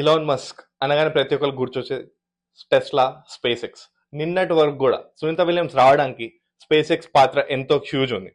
Elon Musk అనగానే ప్రతి ఒక్కరు గుర్తొచ్చే టెస్లా స్పేస్ ఎక్స్ నిన్నటి వరకు కూడా సునీత విలియమ్స్ రావడానికి స్పేస్ ఎక్స్ పాత్ర ఎంతో హ్యూజ్ ఉంది.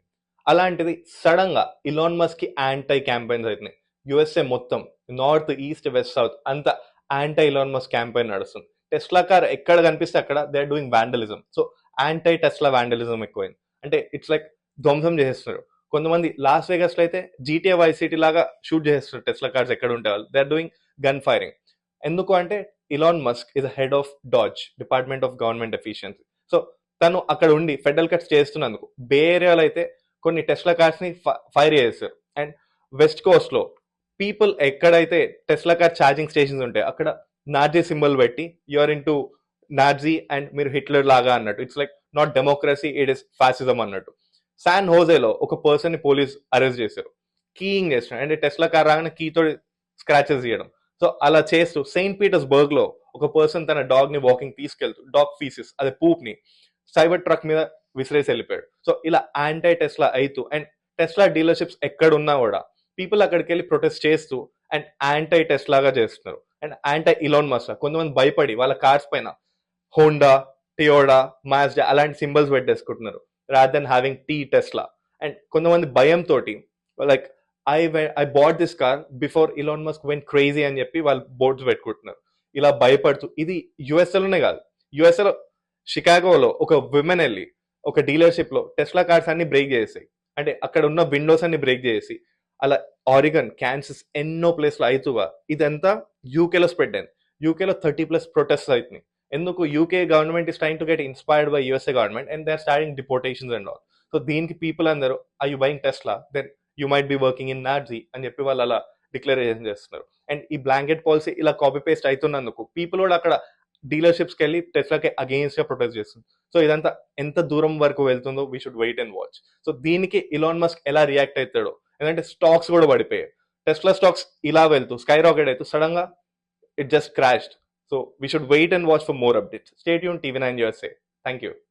అలాంటిది సడన్గా ఇలాన్ మస్క్కి యాంటై క్యాంపెయిన్స్ అవుతున్నాయి యుఎస్ఏ మొత్తం నార్త్ ఈస్ట్ వెస్ట్ సౌత్ అంతా యాంటై ఇలాన్ మస్క్ క్యాంపెయిన్ నడుస్తుంది. టెస్లా కార్ ఎక్కడ కనిపిస్తే అక్కడ they are doing vandalism so anti Tesla vandalism ఎక్కువైంది. అంటే ఇట్స్ లైక్ ధ్వంసం చేసేస్తున్నారు. కొంతమంది లాస్ వేగస్లో అయితే జీటీఏ వై సిటీ లాగా షూట్ చేస్తారు టెస్లా కార్స్ ఎక్కడ ఉంటే వాళ్ళు. They are doing gun firing ఎందుకు అంటే Elon Musk is head of DOGE department of government efficiency so తను అక్కడ ఉండి ఫెడరల్ కట్స్ చేస్తున్నందుకు బే ఏరియాలో అయితే కొన్ని టెస్లా కార్స్ని ఫైర్ చేస్తారు అండ్ వెస్ట్ కోస్ట్లో పీపుల్ ఎక్కడైతే టెస్లా కార్ ఛార్జింగ్ స్టేషన్స్ ఉంటాయి అక్కడ నాజీ సింబల్ పెట్టి you are into Nazi and మీరు హిట్లర్ లాగా అన్నట్టు. It's like not democracy it is fascism అన్నట్టు. శాన్ హోజేలో ఒక పర్సన్ని పోలీస్ అరెస్ట్ చేశారు. కీయింగ్ చేస్తున్నారు అంటే టెస్లా కార్ రాగానే కీతో స్క్రాచెస్ చేయడం. సో అలా చేస్తూ సెయింట్ పీటర్స్బర్గ్లో ఒక పర్సన్ తన డాగ్ని వాకింగ్ తీసుకెళ్తూ డాగ్ ఫీసెస్ అదే పూప్ని సైబర్ ట్రక్ మీద విసిరేసి వెళ్ళిపోయాడు. సో ఇలా యాంటీ టెస్లా అవుతూ అండ్ టెస్లా డీలర్షిప్స్ ఎక్కడ ఉన్నా కూడా పీపుల్ అక్కడికి వెళ్ళి ప్రొటెస్ట్ చేస్తూ అండ్ యాంటీ టెస్ట్ లాగా చేస్తున్నారు. అండ్ యాంటీ ఇలాన్ మస్క్ కొంతమంది భయపడి వాళ్ళ కార్స్ పైన హోండా టియోడా మాజ్డా అలాంటి symbols పెట్టేసుకుంటున్నారు. Rather than having T Tesla and కొంతమంది భయంతో like I I bought this car before Elon Musk went crazy అని చెప్పి వాళ్ళు బోర్డ్స్ పెట్టుకుంటున్నారు. ఇలా భయపడుతూ ఇది యుఎస్ఏలోనే కాదు. యుఎస్ఏలో షికాగోలో ఒక విమెన్ వెళ్ళి ఒక డీలర్షిప్లో టెస్లా కార్స్ అన్ని బ్రేక్ చేసాయి. అంటే అక్కడ ఉన్న విండోస్ అన్ని బ్రేక్ చేసి అలా ఆరిగన్ క్యాన్సెస్ ఎన్నో ప్లేస్లో అవుతుగా ఇదంతా యూకేలో స్ప్రెడ్ అయింది. యూకేలో థర్టీ ప్లస్ ప్రొటెస్ట్ అవుతున్నాయి ఎందుకు UK government is trying to get inspired by USA government and they are starting deportations and all so దీనికి పీపుల్ అందరూ I you buying Tesla then you might be working in Nazi అని చెప్పి వాళ్ళు అలా declaration చేస్తున్నారు. And ఈ blanket policy ఇలా copy paste అవుతున్నందుకు పీపుల్ కూడా అక్కడ డీలర్షిప్స్కి వెళ్ళి టెస్లాకి అగెయిన్స్ట్గా ప్రొటెస్ట్ చేస్తుంది సో ఇదంతా ఎంత దూరం వరకు వెళ్తుందో we should wait and watch so దీనికి ఇలాన్ మస్క్ ఎలా రియాక్ట్ అవుతాడో ఎందుకంటే స్టాక్స్ కూడా పడిపోయాయి. టెస్లా స్టాక్స్ ఇలా వెళ్తూ స్కై రాకెట్ అవుతూ సడన్గా it just crashed So we should wait and watch for more updates. Stay tuned, TV9 USA. Thank you.